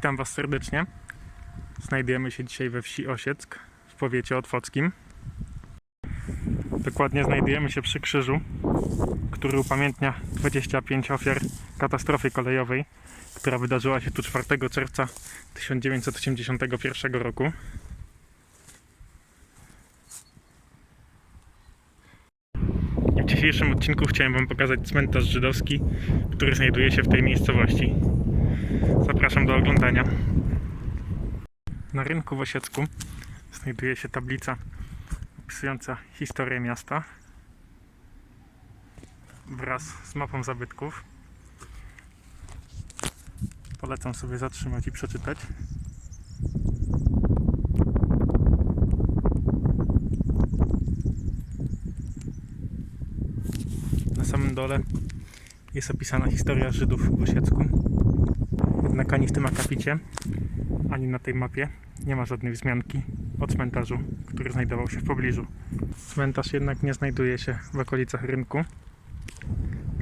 Witam Was serdecznie. Znajdujemy się dzisiaj we wsi Osieck w powiecie otwockim. Dokładnie znajdujemy się przy krzyżu, który upamiętnia 25 ofiar katastrofy kolejowej, która wydarzyła się tu 4 czerwca 1981 roku. W dzisiejszym odcinku chciałem Wam pokazać cmentarz żydowski, który znajduje się w tej miejscowości. Zapraszam do oglądania. Na rynku w Osiecku znajduje się tablica opisująca historię miasta wraz z mapą zabytków. Polecam sobie zatrzymać i przeczytać. Na samym dole jest opisana historia Żydów w Osiecku. Jednak ani w tym akapicie, ani na tej mapie nie ma żadnej wzmianki o cmentarzu, który znajdował się w pobliżu. Cmentarz jednak nie znajduje się w okolicach rynku,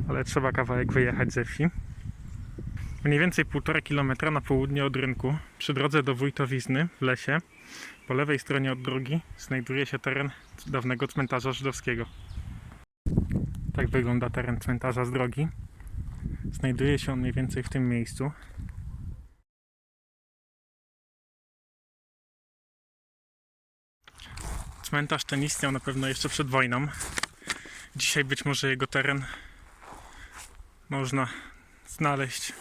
ale trzeba kawałek wyjechać ze wsi. Mniej więcej 1,5 km na południe od rynku, przy drodze do Wójtowizny w lesie, po lewej stronie od drogi znajduje się teren dawnego cmentarza żydowskiego. Tak wygląda teren cmentarza z drogi. Znajduje się on mniej więcej w tym miejscu. Cmentarz ten istniał na pewno jeszcze przed wojną. Dzisiaj być może jego teren można znaleźć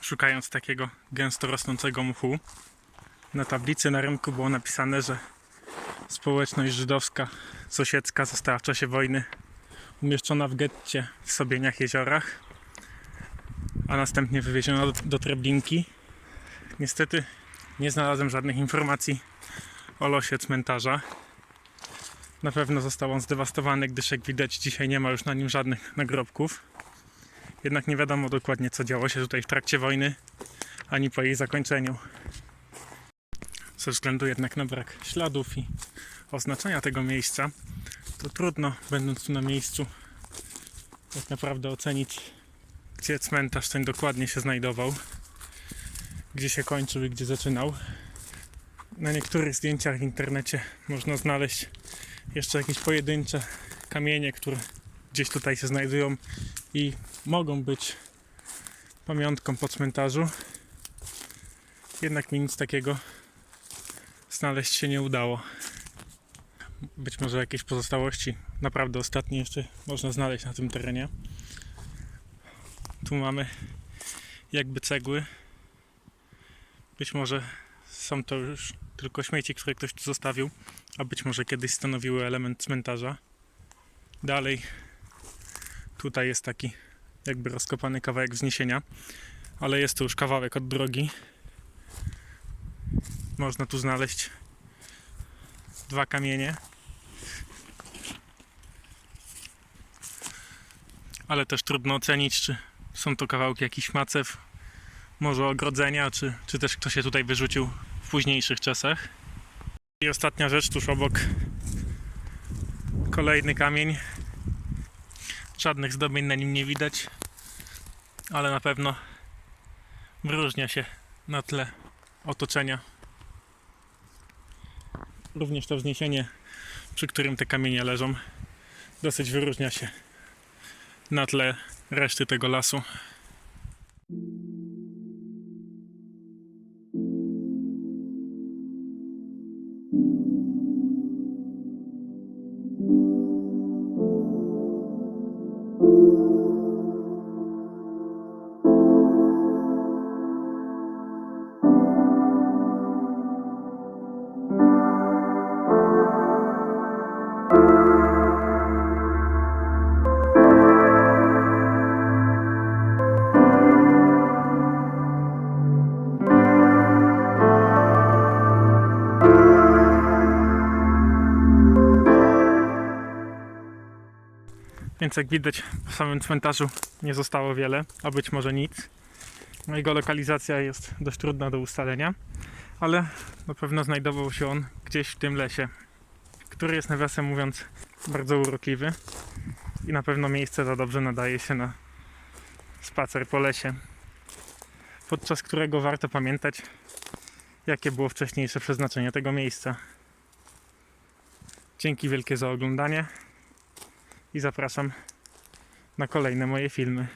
szukając takiego gęsto rosnącego mchu. Na tablicy na rynku było napisane, że społeczność żydowska sąsiedzka została w czasie wojny umieszczona w getcie w Sobieniach Jeziorach, a następnie wywieziona do, do Treblinki. Niestety nie znalazłem żadnych informacji o losie cmentarza. Na pewno został on zdewastowany, gdyż jak widać dzisiaj nie ma już na nim żadnych nagrobków. Jednak nie wiadomo dokładnie co działo się tutaj w trakcie wojny, ani po jej zakończeniu. Ze względu jednak na brak śladów i oznaczenia tego miejsca, to trudno, będąc tu na miejscu, tak naprawdę ocenić, gdzie cmentarz ten dokładnie się znajdował, gdzie się kończył i gdzie zaczynał. Na niektórych zdjęciach w internecie można znaleźć jeszcze jakieś pojedyncze kamienie, które gdzieś tutaj się znajdują i mogą być pamiątką po cmentarzu. Jednak mi nic takiego znaleźć się nie udało. Być może jakieś pozostałości, naprawdę ostatnie jeszcze można znaleźć na tym terenie. Tu mamy jakby cegły. Być może są to już tylko śmieci, które ktoś tu zostawił, a być może kiedyś stanowiły element cmentarza. Dalej tutaj jest taki jakby rozkopany kawałek wzniesienia, ale jest to już kawałek od drogi. Można tu znaleźć dwa kamienie. Ale też trudno ocenić, czy są to kawałki jakichś macew, może ogrodzenia, czy, czy też ktoś się tutaj wyrzucił w późniejszych czasach. I ostatnia rzecz tuż obok. Kolejny kamień. Żadnych zdobień na nim nie widać, ale na pewno wyróżnia się na tle otoczenia. Również to wzniesienie, przy którym te kamienie leżą, dosyć wyróżnia się na tle reszty tego lasu. Música Więc jak widać po samym cmentarzu nie zostało wiele, a być może nic. No Jego lokalizacja jest dość trudna do ustalenia, ale na pewno znajdował się on gdzieś w tym lesie, który jest nawiasem mówiąc bardzo urokliwy i na pewno miejsce to dobrze nadaje się na spacer po lesie. podczas którego warto pamiętać, jakie było wcześniejsze przeznaczenie tego miejsca. Dzięki wielkie za oglądanie i zapraszam na kolejne moje filmy.